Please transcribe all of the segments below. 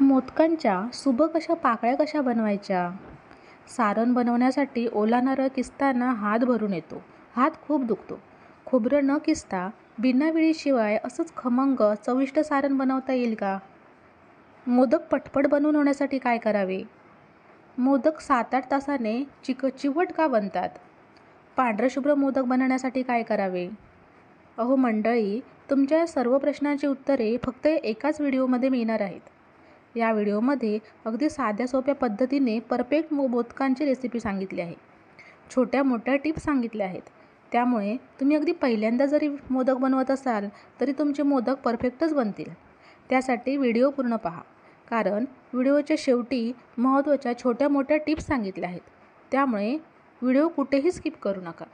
मोदकांच्या सुबक अशा पाकळ्या कशा बनवायच्या? सारण बनवण्यासाठी ओला नारळ किसताना हात भरून येतो. हात खूप दुखतो. खोबरं न किसता बिना विळीशिवाय असंच खमंग चविष्ट सारण बनवता येईल का? मोदक पटपट बनवून होण्यासाठी काय करावे? मोदक सात आठ तासाने चिक चिवट का बनतात? पांढरं शुभ्र मोदक बनवण्यासाठी काय करावे? अहो मंडळी तुमच्या सर्व प्रश्नांची उत्तरे फक्त एकाच व्हिडिओमध्ये मिळणार आहेत. या व्हिडिओमध्ये अगदी साध्या सोप्या पद्धतीने परफेक्ट मो मोदकांची रेसिपी सांगितली आहे. छोट्या मोठ्या टिप्स सांगितल्या आहेत. त्यामुळे तुम्ही अगदी पहिल्यांदा जरी मोदक बनवत असाल तरी तुमचे मोदक परफेक्टच बनतील. त्यासाठी व्हिडिओ पूर्ण पहा. कारण व्हिडिओच्या शेवटी महत्त्वाच्या छोट्या मोठ्या टिप्स सांगितल्या आहेत. त्यामुळे व्हिडिओ कुठेही स्किप करू नका.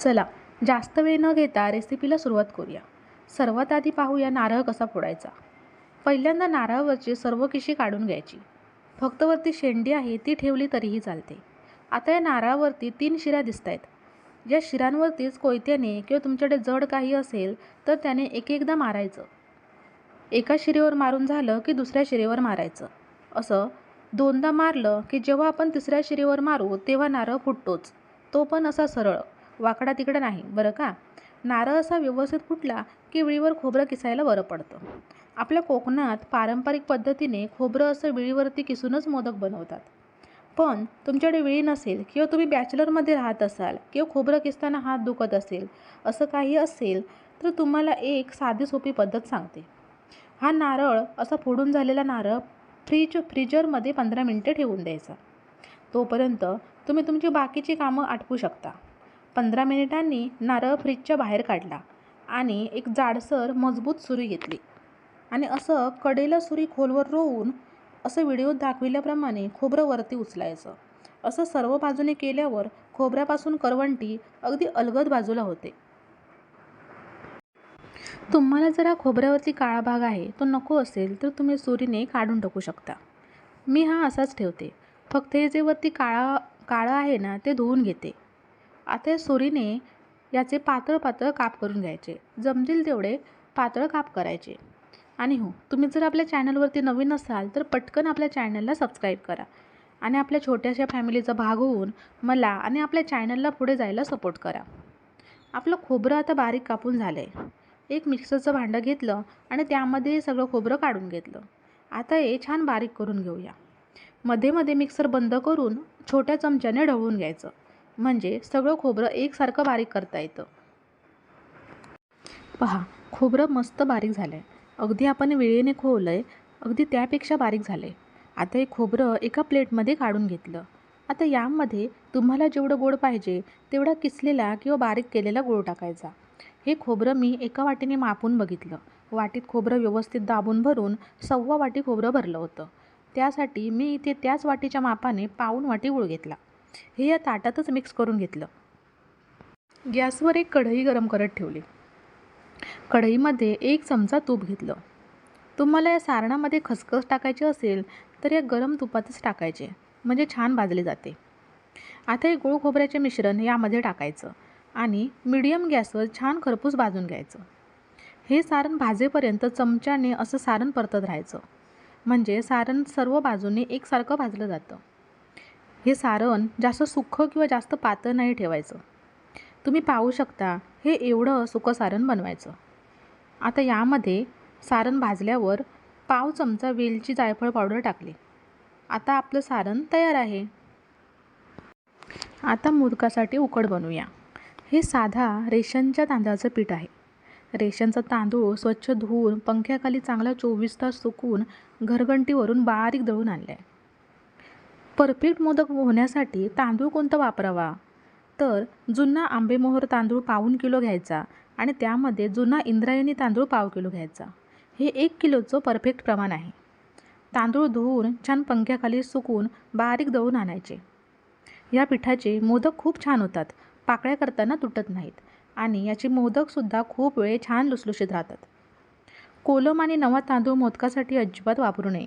चला जास्त वेळ न घेता रेसिपीला सुरुवात करूया. सर्वात आधी पाहूया नारळ कसा फोडायचा. पहिल्यांदा नारळावरची सर्व किशी काढून घ्यायची. फक्त वरती शेंडी आहे ती ठेवली तरीही चालते. आता या नारळावरती तीन शिरा दिसत आहेत या शिरांवरतीच कोयत्याने किंवा तुमच्याकडे जड काही असेल तर त्याने एक एकदा मारायचं. एका शिरेवर मारून झालं की दुसऱ्या शिरेवर मारायचं. असं दोनदा मारलं की जेव्हा आपण तिसऱ्या शिरेवर मारू तेव्हा नारळ फुटतोच. तो पण असा सरळ वाकडा तिकडं नाही बरं का? नारळ असा व्यवस्थित फुटला की विळीवर खोबरं किसायला बरं पडतं. आपल्या कोकणात पारंपरिक पद्धतीने खोबरं असं विळीवरती किसूनच मोदक बनवतात. पण तुमच्याकडे वेळी नसेल किंवा तुम्ही बॅचलरमध्ये राहत असाल किंवा खोबरं किसताना हात दुखत असेल असं काही असेल तर तुम्हाला एक साधी सोपी पद्धत सांगते. हा नारळ असा फोडून झालेला नारळ फ्रीज फ्रीजरमध्ये पंधरा मिनटं ठेवून द्यायचा. तोपर्यंत तुम्ही तुमची बाकीची कामं आटपू शकता. पंधरा मिनिटांनी नारळ फ्रीजच्या बाहेर काढला आणि एक जाडसर मजबूत सुरी घेतली. आणि असं कडेला सुरी खोलवर रोवून असं व्हिडिओत दाखविल्याप्रमाणे खोबरं वरती उचलायचं. असं सर्व बाजूने केल्यावर खोबऱ्यापासून करवंटी अगदी अलगद बाजूला होते. तुम्हाला जर हा खोबऱ्यावरती काळा भाग आहे तो नको असेल तर तुम्ही सुरीने काढून टाकू शकता. मी हा असाच ठेवते. फक्त हे जे वरती काळा काळं आहे ना ते धुवून घेते. आता या सुरीने याचे पातळ पातळ काप करून घ्यायचे. जमतील तेवढे पातळ काप करायचे. आणि हो तुम्ही जर आपल्या चॅनलवरती नवीन असाल तर पटकन आपल्या चॅनलला सबस्क्राईब करा. आणि आपल्या छोट्याशा फॅमिलीचा भाग होऊन मला आणि आपल्या चॅनलला पुढे जायला सपोर्ट करा. आपलं खोबरं आता बारीक कापून झालं आहे एक मिक्सरचं भांडं घेतलं आणि त्यामध्ये सगळं खोबरं काढून घेतलं. आता हे छान बारीक करून घेऊया. मध्ये मध्ये मिक्सर बंद करून छोट्या चमच्याने ढवळून घ्यायचं. म्हणजे सगळं खोबरं एकसारखं बारीक करता येतं. पहा खोबरं मस्त बारीक झालं आहे अगदी आपण वेळेने खोवलं आहे अगदी त्यापेक्षा बारीक झालं आहे आता हे खोबरं एका प्लेटमध्ये काढून घेतलं. आता यामध्ये तुम्हाला जेवढं गोड पाहिजे तेवढा किसलेला किंवा बारीक केलेला गोड टाकायचा. हे खोबरं मी एका वाटीने मापून बघितलं. वाटीत खोबरं व्यवस्थित दाबून भरून सव्वा वाटी खोबरं भरलं होतं. त्यासाठी मी इथे त्याच वाटीच्या मापाने पाऊण वाटी गुळ घेतला. हे या ताटातच मिक्स करून घेतलं. गॅसवर एक कढई गरम करत ठेवली. कढईमध्ये एक चमचा तूप घेतलं. तुम्हाला या सारणामध्ये खसखस टाकायची असेल तर या गरम तुपातच टाकायचे म्हणजे छान भाजले जाते. आता हे गुळ खोबऱ्याचे मिश्रण यामध्ये टाकायचं आणि मिडियम गॅसवर छान खरपूस भाजून घ्यायचं. हे सारण भाजेपर्यंत चमच्याने असं सारण परतत राहायचं म्हणजे सारण सर्व बाजूने एकसारखं भाजलं जातं. हे सारण जास्त सुखं किंवा जास्त पातळ नाही ठेवायचं. तुम्ही पाहू शकता हे एवढं सुकं सारण बनवायचं. आता यामध्ये सारण भाजल्यावर पाव चमचा वेलची जायफळ पावडर टाकली. आता आपलं सारण तयार आहे. आता मोदकासाठी उकड बनवूया. हे साधा रेशनच्या तांदळाचं पीठ आहे. रेशनचा तांदूळ स्वच्छ धुवून पंख्याखाली चांगला चोवीस तास सुकवून घरघंटीवरून बारीक दळून आणलं आहे परफेक्ट मोदक होण्यासाठी तांदूळ कोणता वापरावा? तर जुना आंबेमोहर तांदूळ पाऊण किलो घ्यायचा आणि त्यामध्ये जुना इंद्रायणी तांदूळ पाव किलो घ्यायचा. हे एक किलोचं परफेक्ट प्रमाण आहे. तांदूळ धुवून छान पंख्याखाली सुकून बारीक दळून आणायचे. या पिठाचे मोदक खूप छान होतात. पाकळ्या करताना तुटत नाहीत आणि याचे मोदकसुद्धा खूप वेळ छान लुसलुशीत राहतात. कोलम आणि नवा तांदूळ मोदकासाठी अजिबात वापरू नये.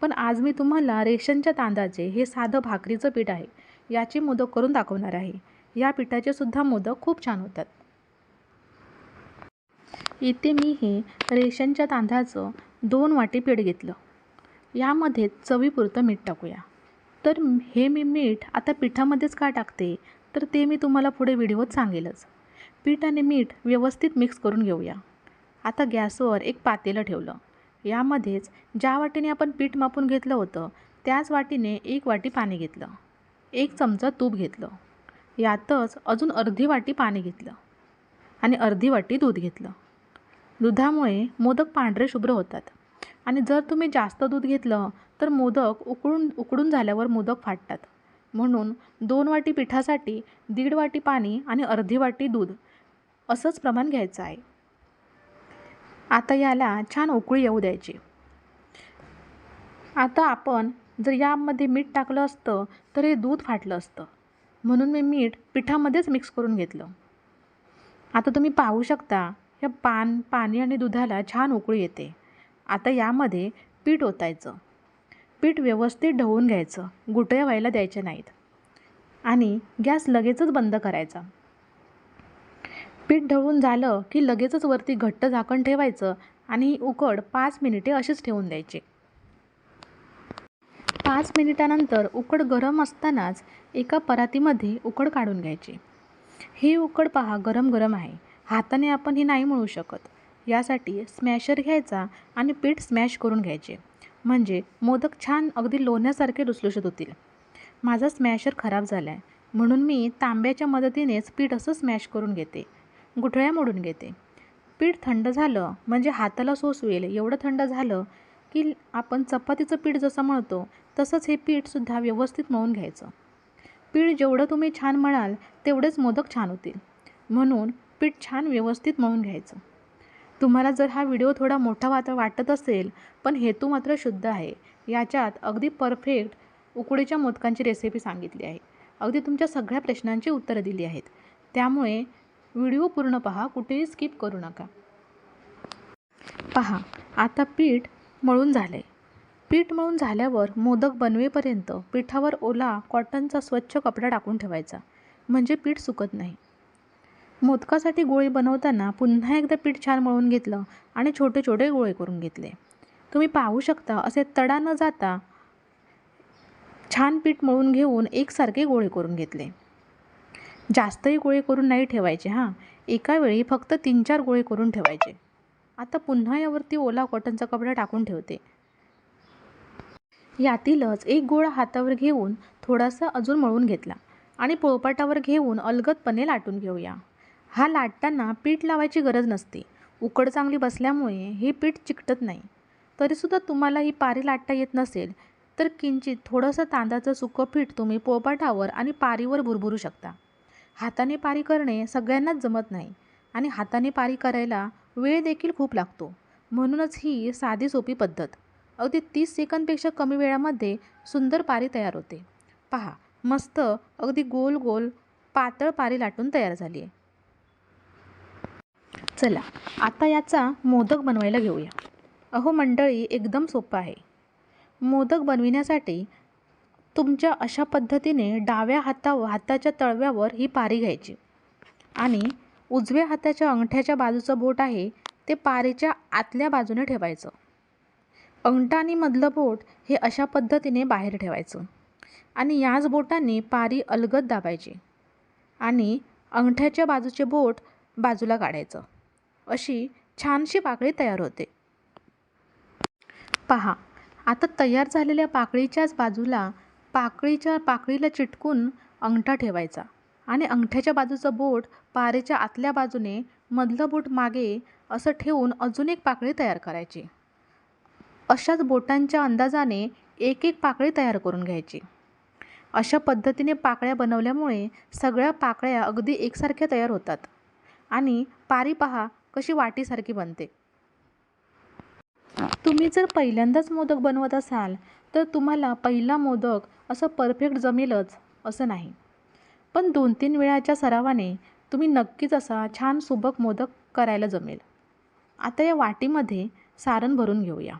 पण आज मी तुम्हाला रेशनच्या तांदळाचे हे साधं भाकरीचं पीठ आहे. याचे मोदक करून दाखवणार आहे. या पिठाचे सुद्धा मोदक खूप छान होतात. इथे मी हे रेशनच्या तांदळाचं दोन वाटी पीठ घेतलं. यामध्ये चवीपुरतं मीठ टाकूया. तर हे मी मीठ आता पिठामध्येच का टाकते? तर ते मी तुम्हाला पुढे व्हिडिओत सांगेलच. पीठ आणि मीठ व्यवस्थित मिक्स करून घेऊया. आता गॅसवर एक पातेलं ठेवलं. यामध्येच ज्या वाटीने आपण पीठ मापून घेतलं होतं त्याच वाटीने एक वाटी पाणी घेतलं. एक चमचा तूप घेतलं. यातच अजून अर्धी वाटी पाणी घेतलं आणि अर्धी वाटी दूध घेतलं. दुधामुळे मोदक पांढरे शुभ्र होतात आणि जर तुम्ही जास्त दूध घेतलं तर मोदक उकळून उकडून झाल्यावर मोदक फाटतात. म्हणून दोन वाटी पिठासाठी दीड वाटी पाणी आणि अर्धी वाटी दूध असंच प्रमाण घ्यायचं आहे. आता याला छान उकळी येऊ द्यायची. आता आपण जर यामध्ये मीठ टाकलं असतं तर हे दूध फाटलं असतं. म्हणून मी मीठ पिठामध्येच मिक्स करून घेतलं. आता तुम्ही पाहू शकता या पान पाणी आणि दुधाला छान उकळी येते. आता यामध्ये पीठ ओतायचं. पीठ व्यवस्थित ढवून घ्यायचं. गुटळ्या व्हायला द्यायच्या नाहीत. आणि गॅस लगेचच बंद करायचा. पीठ ढवळून झालं की लगेचच वरती घट्ट झाकण ठेवायचं आणि उकड पाच मिनिटे अशीच ठेवून द्यायची. पाच मिनिटानंतर उकड गरम असतानाच एका परातीमध्ये उकड काढून घ्यायची. ही उकड पहा गरम गरम आहे. हाताने आपण ही नाही मिळू शकत. यासाठी स्मॅशर घ्यायचा आणि पीठ स्मॅश करून घ्यायचे. म्हणजे मोदक छान अगदी लोण्यासारखे लुसलुसत होतील. माझा स्मॅशर खराब झाला आहे म्हणून मी तांब्याच्या मदतीनेच पीठ असं स्मॅश करून घेते. गुठळ्या मोडून घेते. पीठ थंड झालं म्हणजे हाताला सोसवेल एवढं थंड झालं की आपण चपातीचं पीठ जसं मळतो तसंच हे पीठसुद्धा व्यवस्थित मळून घ्यायचं. पीठ जेवढं तुम्ही छान मळाल तेवढेच मोदक छान होतील. म्हणून पीठ छान व्यवस्थित मळून घ्यायचं. तुम्हाला जर हा व्हिडिओ थोडा मोठा वात वाटत असेल पण हेतू मात्र शुद्ध आहे. याच्यात अगदी परफेक्ट उकडीच्या मोदकांची रेसिपी सांगितली आहे. अगदी तुमच्या सगळ्या प्रश्नांची उत्तरं दिली आहेत. त्यामुळे व्हिडिओ पूर्ण पहा कुठेही स्किप करू नका. पहा आता पीठ मळून झालं. आहे पीठ मळून झाल्यावर मोदक बनवेपर्यंत पिठावर ओला कॉटनचा स्वच्छ कपडा टाकून ठेवायचा म्हणजे पीठ सुकत नाही. मोदकासाठी गोळी बनवताना पुन्हा एकदा पीठ छान मळून घेतलं आणि छोटे छोटे गोळे करून घेतले. तुम्ही पाहू शकता असे तडा न जाता छान पीठ मळून घेऊन एकसारखे गोळे करून घेतले. जास्तही गोळे करून नाही ठेवायचे हां. एका वेळी फक्त तीन चार गोळे करून ठेवायचे. आता पुन्हा यावरती ओला कॉटनचा कपडा टाकून ठेवते. यातीलच एक गोळा हातावर घेऊन थोडासा अजून मळून घेतला आणि पोळपाटावर घेऊन अलगदपणे लाटून घेऊया. हा लाटताना पीठ लावायची गरज नसते. उकड चांगली बसल्यामुळे हे पीठ चिकटत नाही. तरीसुद्धा तुम्हाला ही पारी लाटता येत नसेल तर किंचित थोडंसं तांदळाचं सुकं पीठ तुम्ही पोळपाटावर आणि पारीवर भुरभुरू शकता. हाताने पारी करणे सगळ्यांनाच जमत नाही आणि हाताने पारी करायला वेळ देखील खूप लागतो. म्हणूनच ही साधी सोपी पद्धत. अगदी तीस सेकंदपेक्षा कमी वेळामध्ये सुंदर पारी तयार होते. पहा मस्त अगदी गोल गोल पातळ पारी लाटून तयार झाली आहे. चला आता याचा मोदक बनवायला घेऊया. अहो मंडळी एकदम सोपं आहे. मोदक बनविण्यासाठी तुमच्या अशा पद्धतीने डाव्या हाता हाताच्या तळव्यावर ही पारी घ्यायची. आणि उजव्या हाताच्या अंगठ्याच्या बाजूचं बोट आहे ते पारेच्या आतल्या बाजूने ठेवायचं. अंगठा आणि मधलं बोट हे अशा पद्धतीने बाहेर ठेवायचं. आणि याच बोटाने पारी अलगद दाबायची. आणि अंगठ्याच्या बाजूचे बोट बाजूला काढायचं. अशी छानशी पाकळी तयार होते. पहा आता तयार झालेल्या पाकळीच्याच बाजूला पाकळीच्या पाकळीला चिटकून अंगठा ठेवायचा. आणि अंगठ्याच्या बाजूचं बोट पारेच्या आतल्या बाजूने मधलं बोट मागे असं ठेवून अजून एक पाकळी तयार करायची. अशाच बोटांच्या अंदाजाने एक एक पाकळी तयार करून घ्यायची. अशा पद्धतीने पाकळ्या बनवल्यामुळे सगळ्या पाकळ्या अगदी एकसारख्या तयार होतात आणि पारी पहा कशी वाटीसारखी बनते. तुम्ही जर पहिल्यांदाच मोदक बनवत असाल तर तुम्हाला पहिला मोदक असं परफेक्ट जमेलच असं नाही. पण दोन तीन वेळाच्या सरावाने तुम्ही नक्कीच असा छान सुबक मोदक करायला जमेल. आता या वाटीमध्ये सारण भरून घेऊया.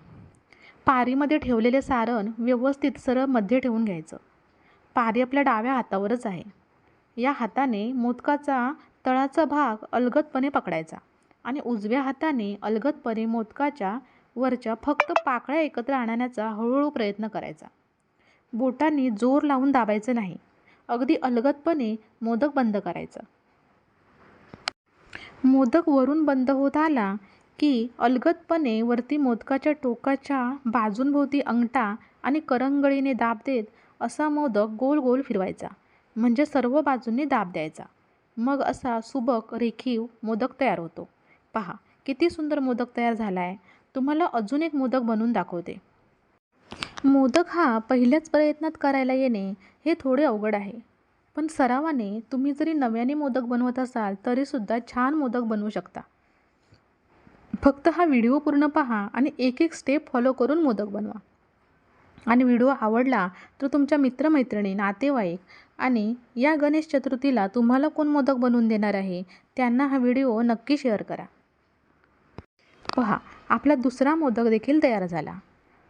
पारीमध्ये ठेवलेले सारण व्यवस्थित सरळमध्ये ठेवून घ्यायचं. पारी आपल्या डाव्या हातावरच आहे. या हाताने मोदकाचा तळाचा भाग अलगदपणे पकडायचा आणि उजव्या हाताने अलगदपणे मोदकाच्या वरच्या फक्त पाकळ्या एकत्र आणण्याचा हळूहळू प्रयत्न करायचा. बोटांनी जोर लावून दाबायचं नाही. अगदी अलगदपणे मोदक बंद करायचा. मोदक वरून बंद होत आला की अलगदपणे वरती मोदकाच्या टोकाच्या बाजूंभोवती अंगठा आणि करंगळीने दाब देत असा मोदक गोल गोल फिरवायचा. म्हणजे सर्व बाजूंनी दाब द्यायचा. मग असा सुबक रेखीव मोदक तयार होतो. पहा किती सुंदर मोदक तयार झाला आहे तुम्हाला अजून एक मोदक बनवून दाखवते. मोदक हा पहिल्याच प्रयत्नात करायला येणे हे थोडे अवघड आहे. पण सरावाने तुम्ही जरी नव्याने मोदक बनवत असाल तरीसुद्धा छान मोदक बनवू शकता. फक्त हा व्हिडिओ पूर्ण पहा आणि एक एक स्टेप फॉलो करून मोदक बनवा. आणि व्हिडिओ आवडला तर तुमच्या मित्रमैत्रिणी नातेवाईक आणि या गणेश चतुर्थीला तुम्हाला कोण मोदक बनवून देणार आहे त्यांना हा व्हिडिओ नक्की शेअर करा. पहा आपला दुसरा मोदक देखील तयार झाला.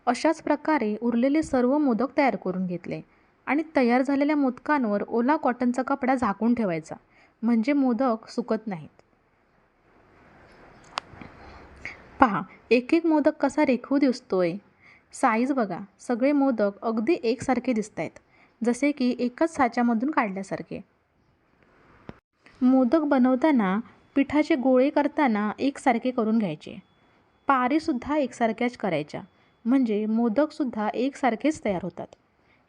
अशाच प्रकारे उरलेले सर्व मोदक तयार करून घेतले. आणि तयार झालेल्या मोदकांवर ओला कॉटनचा कपडा झाकून ठेवायचा. म्हणजे मोदक सुकत नाहीत. पहा एक एक मोदक कसा रेखीव दिसतोय. साईज बघा सगळे मोदक अगदी एकसारखे दिसत आहेत जसे की एकच साच्यामधून काढल्यासारखे. मोदक बनवताना पिठाचे गोळे करताना एकसारखे करून घ्यायचे. पारीसुद्धा एकसारख्याच करायच्या. म्हणजे मोदकसुद्धा एकसारखेच तयार होतात.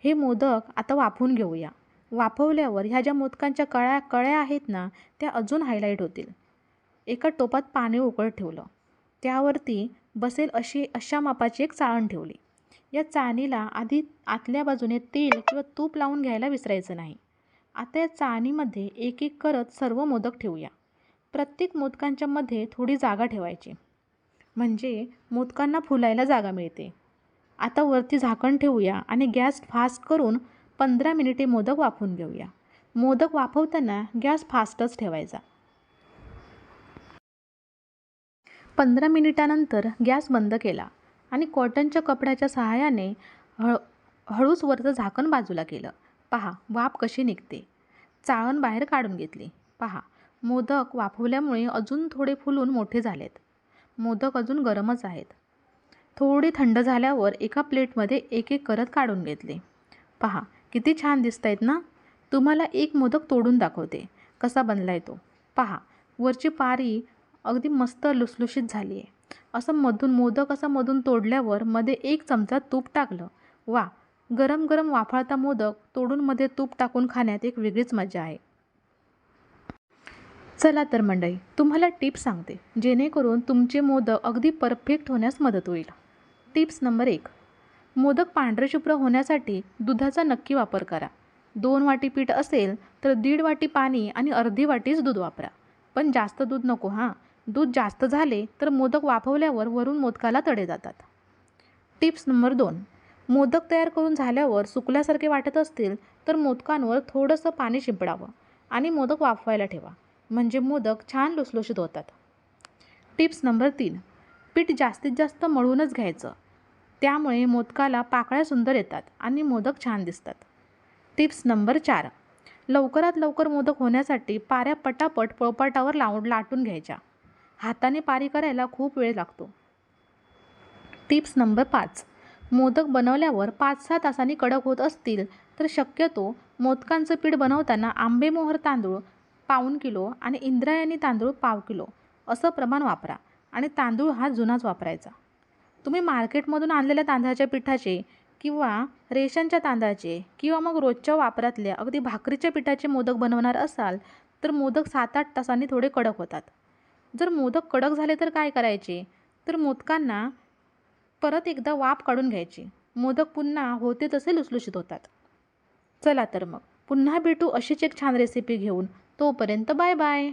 हे मोदक आता वाफवून घेऊया. वाफवल्यावर ह्या ज्या मोदकांच्या कळ्या कळ्या आहेत ना त्या अजून हायलाईट होतील. एका टोपात पाणी उकळत ठेवलं. त्यावरती बसेल अशी अशा मापाची एक चाळण ठेवली. या चाळणीला आधी आतल्या बाजूने तेल किंवा तूप लावून घ्यायला विसरायचं नाही. आता या चाळणीमध्ये एक एक करत सर्व मोदक ठेवूया. प्रत्येक मोदकांच्या मध्ये थोडी जागा ठेवायची. म्हणजे मोदकांना फुलायला जागा मिळते. आता वरती झाकण ठेवूया आणि गॅस फास्ट करून पंधरा मिनिटे मोदक वाफवून घेऊया. मोदक वाफवताना गॅस फास्टच ठेवायचा. पंधरा मिनिटानंतर गॅस बंद केला आणि कॉटनच्या कपड्याच्या सहाय्याने हळ हळूच वरचं झाकण बाजूला केलं. पहा वाफ कशी निघते. चाळण बाहेर काढून घेतली. पहा मोदक वाफवल्यामुळे अजून थोडे फुलून मोठे झालेत. मोदक अजून गरमच आहेत. थोडी थंड झाल्यावर एका प्लेटमध्ये एक एक करत काढून घेतले. पहा किती छान दिसत आहेत ना? तुम्हाला एक मोदक तोडून दाखवते. कसा बनला आहे तो? पहा वरची पारी अगदी मस्त लुसलुशीत झाली आहे असं मधून मोदक असं मधून तोडल्यावर मध्ये एक चमचा तूप टाकलं. वा गरम गरम वाफाळता मोदक तोडून मध्ये तूप टाकून खाण्यात एक वेगळीच मजा आहे. चला तर मंडळी तुम्हाला टिप्स सांगते. जेणेकरून तुमचे मोदक अगदी परफेक्ट होण्यास मदत होईल. टिप्स नंबर एक. मोदक पांढरेशुभ्र होण्यासाठी दुधाचा नक्की वापर करा. दोन वाटी पीठ असेल तर दीड वाटी पाणी आणि अर्धी वाटीच दूध वापरा. पण जास्त दूध नको हां. दूध जास्त झाले तर मोदक वाफवल्यावर वरून मोदकाला तडे जातात. टिप्स नंबर दोन. मोदक तयार करून झाल्यावर सुकल्यासारखे वाटत असतील तर मोदकांवर थोडंसं पाणी शिंपडावं आणि मोदक वाफवायला ठेवा. म्हणजे मोदक छान लुसलुशीत होतात. टिप्स नंबर तीन. पीठ जास्तीत जास्त मळूनच घ्यायचं. त्यामुळे मोदकाला पाकळ्या सुंदर येतात आणि मोदक छान दिसतात. टिप्स नंबर चार. लवकरात लवकर मोदक होण्यासाठी पाऱ्या पटापट पळपाटावर लावून लाटून घ्यायच्या. हाताने पारी करायला खूप वेळ लागतो. टिप्स नंबर पाच. मोदक बनवल्यावर पाच सहा तासांनी कडक होत असतील तर शक्यतो मोदकांचं पीठ बनवताना आंबेमोहर तांदूळ पाऊण किलो आणि इंद्रायणी तांदूळ पाव किलो असं प्रमाण वापरा आणि तांदूळ हा जुनाच वापरायचा. तुम्ही मार्केटमधून आणलेल्या तांदळाच्या पिठाचे किंवा रेशनच्या तांदळाचे किंवा मग रोजच्या वापरातल्या अगदी भाकरीच्या पिठाचे मोदक बनवणार असाल तर मोदक सात आठ तासांनी थोडे कडक होतात. जर मोदक कडक झाले तर काय करायचे? तर मोदकांना परत एकदा वाफ काढून घ्यायची. मोदक पुन्हा होते तसे लुसलुशीत होतात. चला तर मग. पुन्हा भेटू अशीच एक छान रेसिपी घेऊन. तोपर्यंत बाय बाय